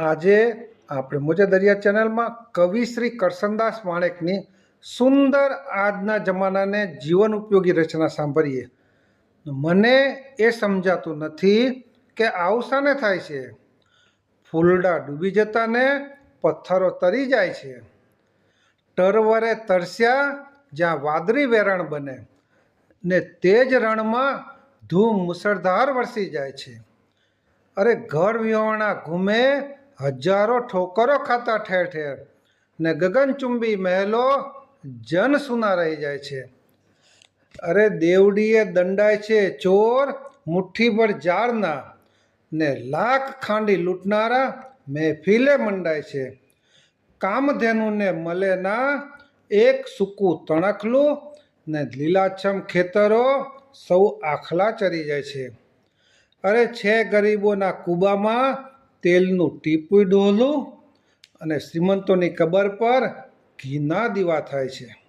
આજે આપણે મોજે દરિયા ચેનલમાં કવિ શ્રી કરશનદાસ માણેકની સુંદર આજના જમાનાને જીવન ઉપયોગી રચના સાંભળીએ. મને એ સમજાતું નથી કે આવું શાને થાય છે. ફૂલડા ડૂબી જતા ને પથ્થરો તરી જાય છે. ટરવરે તરસ્યા જ્યાં વાદળી વેરણ બને ને તે જ રણમાં ધૂમ મુસળધાર વરસી જાય છે. અરે ઘર વિહોણા ઘૂમે હજારો ઠોકરો ખાતા ઠેર ઠેર. ને ગગનચુંબી મહેલો જન સુના રહી જાય છે. અરે દેવડીએ દંડાય છે ચોર, મુઠ્ઠી પર જાળના ને લાખ ખાંડી લૂંટનારા મહેફિલે મંડાય છે. કામધેનુને મળે ના એક સૂકું તણખલું ને લીલાછમ ખેતરો સૌ આખલા ચરી જાય છે. અરે છે ગરીબોના કૂબામાં તેલનું ટીપું ડોલું અને શ્રીમંતોની કબર પર ઘીના દીવા થાય છે.